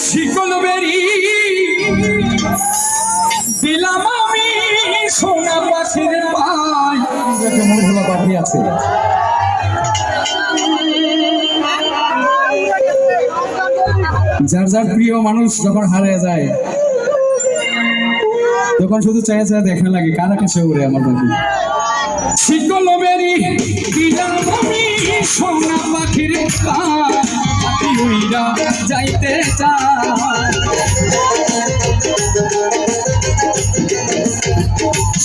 শিকল বেরি দিলাম আমি সোনা পাখির পাই পাখি আছে। যার যার প্রিয় মানুষ যখন হারিয়ে যায় তখন শুধু চায় চায় দেখা লাগে কারা কাছে উড়ে আমার পাখি শিকল বেরি দিলাম আমি সোনা পাখির পাই পাখি যাইতে চায়।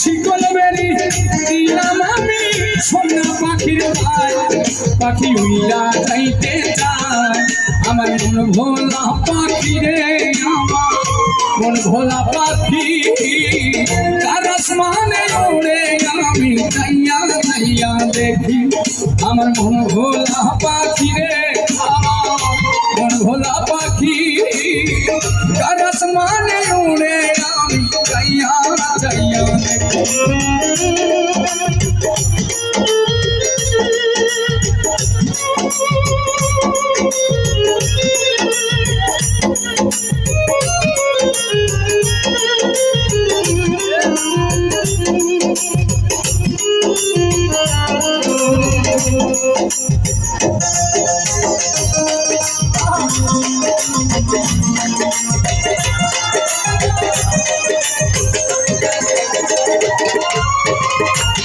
শিকল বেরি দিলাম আমি সোনা পাখির পাই পাখি উইরা যাইতে চায়। আমার মন ভোলা পাখি রে আমার। মন ভোলা পাখি, তার আসমানে ওড়ে আমি যাইয়া যাইয়া দেখি। আমার মন ভোলা পাখি রে তার আসমানে ওড়ে আমি যাইয়া যাইয়া দেখি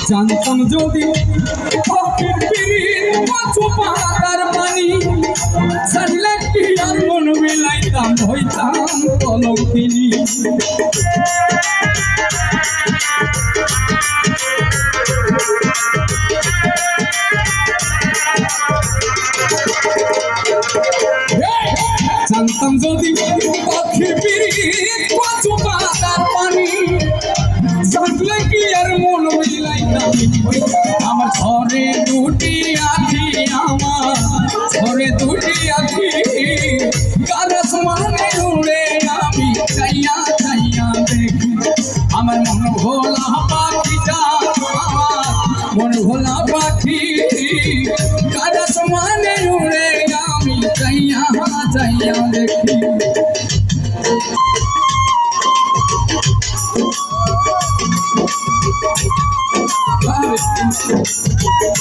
জানতাম যদি পাতার পানি ছাড়লে কি আর মন মিলাইতাম হইতাম কলম জানতাম আর মন মিলাইতাম আমার ঘরে দুটি আখি আমার, ঘরে দুটি আখি কারস মানে উড়ে আমি চাইয়া চাইয়া দেখি। আমার মন ভোলা পাখিটা আমার, মন ভোলা পাখি কারস মানে উড়ে আমি চাইয়া চাইয়া দেখি। Francis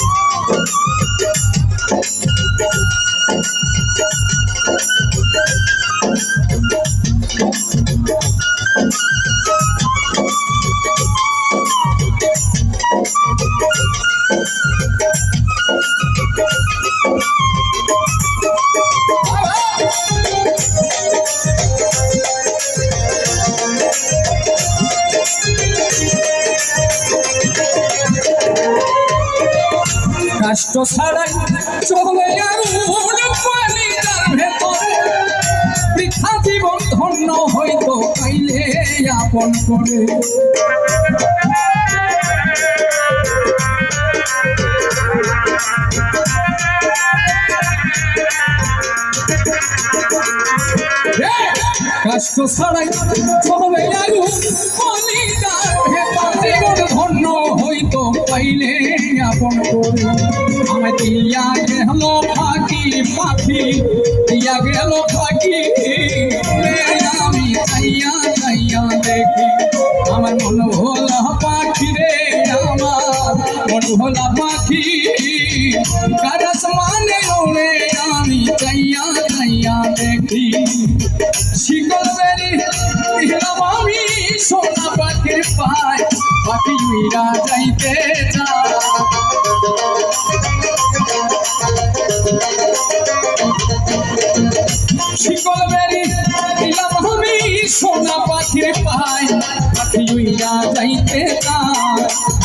কষ্ট ছাড়াই চলে ভেতরে। বৃথা জীবন ধন্য হইতো পাইলে আপন করে। কষ্ট ছাড়াই চলে ধন্য পাইলে আপন করে। আমায় দিয়া গেল ফাঁকি পাখি দিয়া গেল ফাঁকি। আমি চাইয়া চাইয়া দেখি, আমার মন ভোলা পাখি রে আমার, মন ভোলা পাখি। কারস মানে উড়ে আমি চাইয়া চাইয়া দেখি। শিকল বেরি আমি সোনা পাখির পায়, পাখি উইরা যাইতে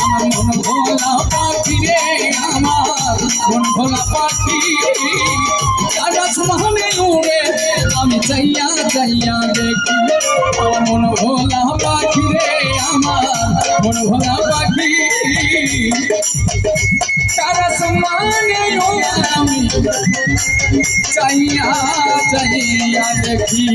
মন ভোলা পাখি রে আমার, মন ভোলা পাখি। আকাশ মহানে উড়ে আমি চাইয়া চাইয়া দেখি। মন ভোলা পাখি রে আমার চাইয়া চাইয়া দেখি।